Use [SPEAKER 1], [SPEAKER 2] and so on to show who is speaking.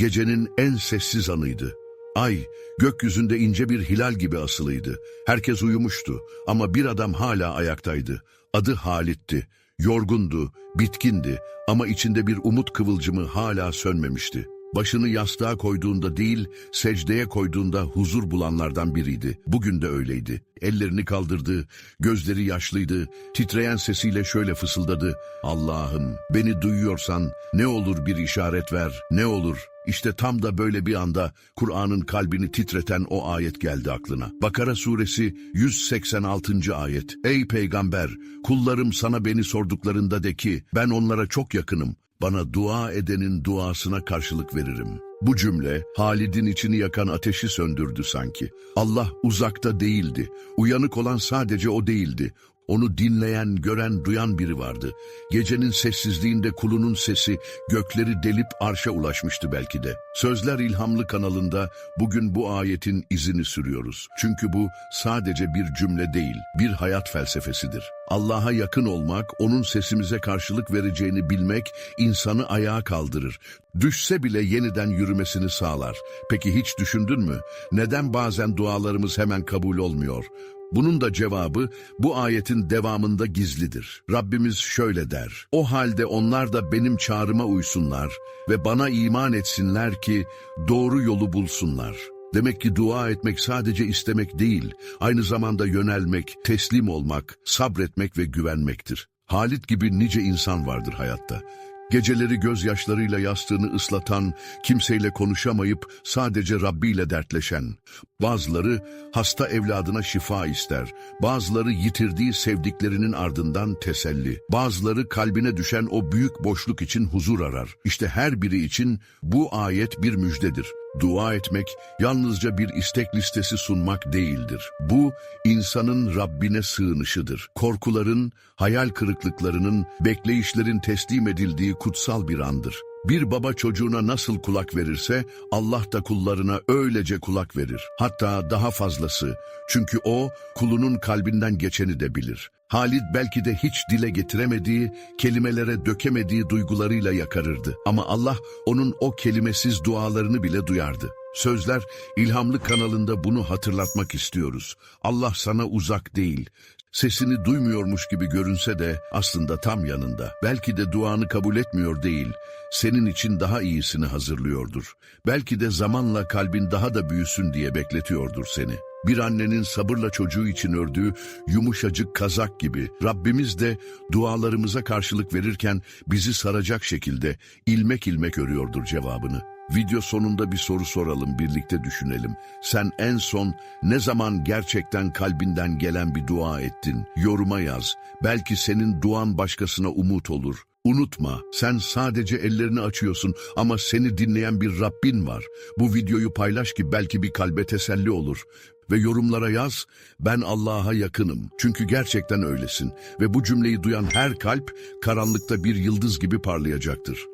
[SPEAKER 1] Gecenin en sessiz anıydı. Ay, gökyüzünde ince bir hilal gibi asılıydı. Herkes uyumuştu ama bir adam hala ayaktaydı. Adı Halit'ti. Yorgundu, bitkindi ama içinde bir umut kıvılcımı hala sönmemişti. Başını yastığa koyduğunda değil, secdeye koyduğunda huzur bulanlardan biriydi. Bugün de öyleydi. Ellerini kaldırdı, gözleri yaşlıydı, titreyen sesiyle şöyle fısıldadı. Allah'ım beni duyuyorsan ne olur bir işaret ver, ne olur. İşte tam da böyle bir anda Kur'an'ın kalbini titreten o ayet geldi aklına. Bakara suresi 186. ayet. Ey peygamber, kullarım sana beni sorduklarında de ki, ben onlara çok yakınım. Bana dua edenin duasına karşılık veririm. Bu cümle Halid'in içini yakan ateşi söndürdü sanki. Allah uzakta değildi. Uyanık olan sadece o değildi. Onu dinleyen, gören, duyan biri vardı. Gecenin sessizliğinde kulunun sesi gökleri delip arşa ulaşmıştı belki de. Sözler İlhamlı kanalında bugün bu ayetin izini sürüyoruz. Çünkü bu sadece bir cümle değil, bir hayat felsefesidir. Allah'a yakın olmak, onun sesimize karşılık vereceğini bilmek insanı ayağa kaldırır. Düşse bile yeniden yürümesini sağlar. Peki hiç düşündün mü? Neden bazen dualarımız hemen kabul olmuyor? Bunun da cevabı bu ayetin devamında gizlidir. Rabbimiz şöyle der. O halde onlar da benim çağrıma uysunlar ve bana iman etsinler ki doğru yolu bulsunlar. Demek ki dua etmek sadece istemek değil, aynı zamanda yönelmek, teslim olmak, sabretmek ve güvenmektir. Halit gibi nice insan vardır hayatta. Geceleri gözyaşlarıyla yastığını ıslatan, kimseyle konuşamayıp sadece Rabbi ile dertleşen. Bazıları hasta evladına şifa ister, bazıları yitirdiği sevdiklerinin ardından teselli, bazıları kalbine düşen o büyük boşluk için huzur arar. İşte her biri için bu ayet bir müjdedir. Dua etmek yalnızca bir istek listesi sunmak değildir. Bu insanın Rabbine sığınışıdır. Korkuların, hayal kırıklıklarının, bekleyişlerin teslim edildiği kutsal bir andır. Bir baba çocuğuna nasıl kulak verirse Allah da kullarına öylece kulak verir. Hatta daha fazlası. Çünkü o kulunun kalbinden geçeni de bilir. Halid belki de hiç dile getiremediği, kelimelere dökemediği duygularıyla yakarırdı. Ama Allah onun o kelimesiz dualarını bile duyardı. Sözler İlhamlı kanalında bunu hatırlatmak istiyoruz. Allah sana uzak değil. Sesini duymuyormuş gibi görünse de aslında tam yanında. Belki de duanı kabul etmiyor değil, senin için daha iyisini hazırlıyordur. Belki de zamanla kalbin daha da büyüsün diye bekletiyordur seni. Bir annenin sabırla çocuğu için ördüğü yumuşacık kazak gibi Rabbimiz de dualarımıza karşılık verirken bizi saracak şekilde ilmek ilmek örüyordur cevabını. Video sonunda bir soru soralım, birlikte düşünelim. Sen en son ne zaman gerçekten kalbinden gelen bir dua ettin? Yoruma yaz. Belki senin duan başkasına umut olur. Unutma, sen sadece ellerini açıyorsun ama seni dinleyen bir Rabbin var. Bu videoyu paylaş ki belki bir kalbe teselli olur. Ve yorumlara yaz, ben Allah'a yakınım. Çünkü gerçekten öylesin. Ve bu cümleyi duyan her kalp karanlıkta bir yıldız gibi parlayacaktır.